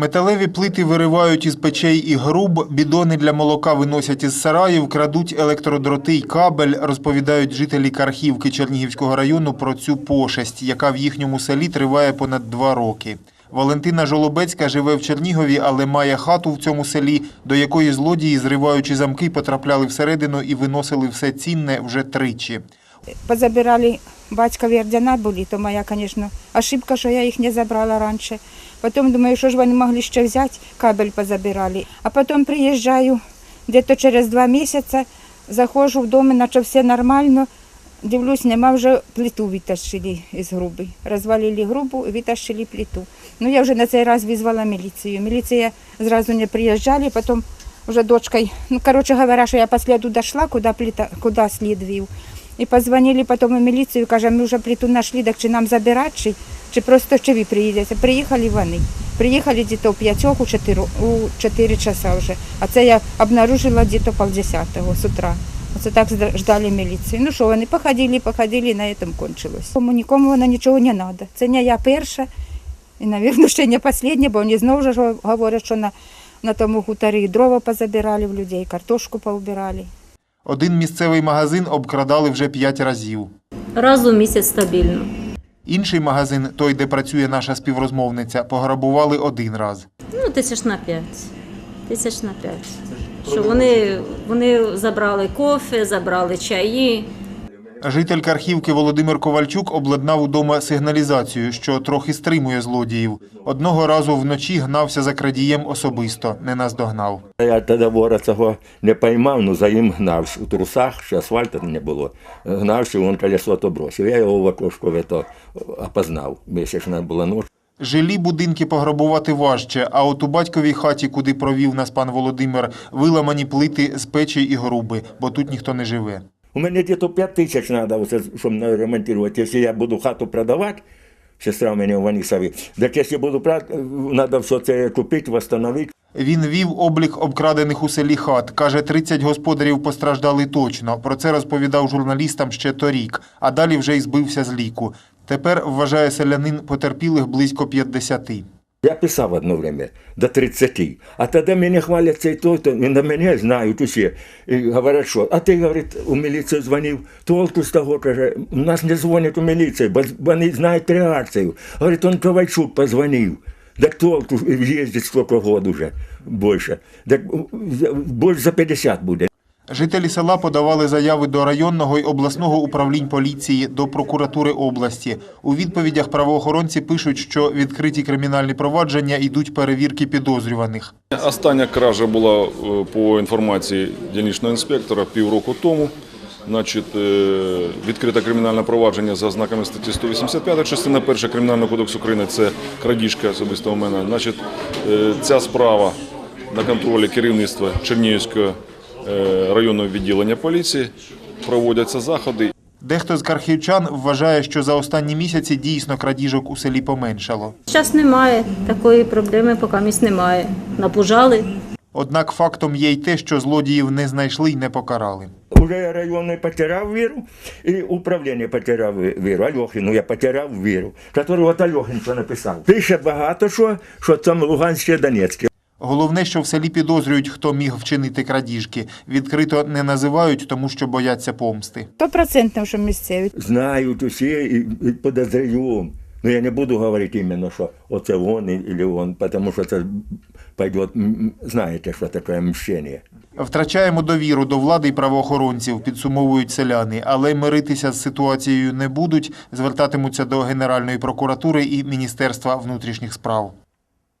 Металеві плити виривають із печей і груб, бідони для молока виносять із сараїв, крадуть електродроти й кабель, розповідають жителі Кархівки Чернігівського району про цю пошесть, яка в їхньому селі триває понад два роки. Валентина Жолобецька живе в Чернігові, але має хату в цьому селі, до якої злодії, зриваючи замки, потрапляли всередину і виносили все цінне вже тричі. позабирали батькові ордена були, то моя, звісно, ошибка, що я їх не забрала раніше. Потім думаю, що ж вони могли ще взяти, кабель позабирали. А потім приїжджаю, десь через два місяці, заходжу в дом, наче все нормально. Дивлюсь, нема вже плиту витащили із груби. Розвалили грубу і витащили плиту. Ну, я вже на цей раз визвала міліцію. Міліція зразу не приїжджали, потім вже дочкой, ну, короче говоря, що я по сліду дошла, куди, плита, куди слід вів. І позвонили потім у міліцію, каже, ми вже плиту знайшли, так чи нам забирати, чи, чи просто чи ви приїдете. Приїхали вони. Приїхали у п'ятьох, у 4, у 4 часа вже. А це я обнаружила десь полдесятого з утра. Оце так ждали міліції. Ну що, вони походили, походили, і на цьому кончилось. Кому нікому вона нічого не треба. Це не я перша, і, мабуть, ще не остання, бо вони знову ж говорять, що на, на тому хуторі дрова позабирали в людей, картошку поубирали. Один місцевий магазин обкрадали вже п'ять разів. Раз у місяць стабільно. Інший магазин, той, де працює наша співрозмовниця, пограбували один раз. Ну, тисяч на п'ять. Тисяч на п'ять. Що вони, вони забрали кофе, забрали чаї. Житель Кархівки Володимир Ковальчук обладнав удома сигналізацію, що трохи стримує злодіїв. Одного разу вночі гнався за крадієм особисто, не наздогнав. Я тоді вора цього не поймав, ну за ним гнався у трусах, ще асфальту не було. Гнався, він колесо то бросив. Я його в окошко то опознав. Місячна була ніч. Жилі будинки пограбувати важче, а от у батьковій хаті, куди провів нас пан Володимир, виламані плити з печі і груби, бо тут ніхто не живе. У мене десь 5 тисяч треба, щоб ремонтувати. Якщо я буду хату продавати, сестра мене в Ванісові, так якщо буду продавати, треба все це купити, встановити. Він вів облік обкрадених у селі хат. Каже, 30 господарів постраждали точно. Про це розповідав журналістам ще торік, а далі вже й збився з ліку. Тепер, вважає селянин, потерпілих близько 50. Я писав одне время до 30. А тоді мене хвалять цей той, то і на мене знають усі. І говорять, що, а ти, говорить, у міліцію дзвонив, толку з того, каже, у нас не дзвонять у міліцію, бо вони знають реакцію. Говорить, он Ковальчук позвонив. Так толку їздить скільки год уже більше. Так більше за 50 буде. Жителі села подавали заяви до районного і обласного управлінь поліції, до прокуратури області. У відповідях правоохоронці пишуть, що відкриті кримінальні провадження йдуть перевірки підозрюваних. Остання кража була е, по інформації дільничного інспектора півроку тому. Значить, е, відкрите кримінальне провадження за ознаками статті 185, частина 1 Кримінального кодексу України це крадіжка особисто у мене. Значить, е, ця справа на контролі керівництва Чернігівського е, районного відділення поліції. Проводяться заходи. Дехто з кархівчан вважає, що за останні місяці дійсно крадіжок у селі поменшало. Зараз немає такої проблеми, поки місць немає. Напужали. Однак фактом є й те, що злодіїв не знайшли й не покарали. Уже районний потеряв віру, і управління потеряв віру. Альохіну я потеряв віру, який от Альохін написав. Пише багато що, що там Луганське, Донецьке. Головне, що в селі підозрюють, хто міг вчинити крадіжки. Відкрито не називають, тому що бояться помсти. Стопроцентно, що місцеві. Знають усі і, і. Ну я не буду говорити іменно, що оце він і він, тому що це пойде, знаєте, що таке мщення. Втрачаємо довіру до влади і правоохоронців, підсумовують селяни, але миритися з ситуацією не будуть, звертатимуться до Генеральної прокуратури і Міністерства внутрішніх справ.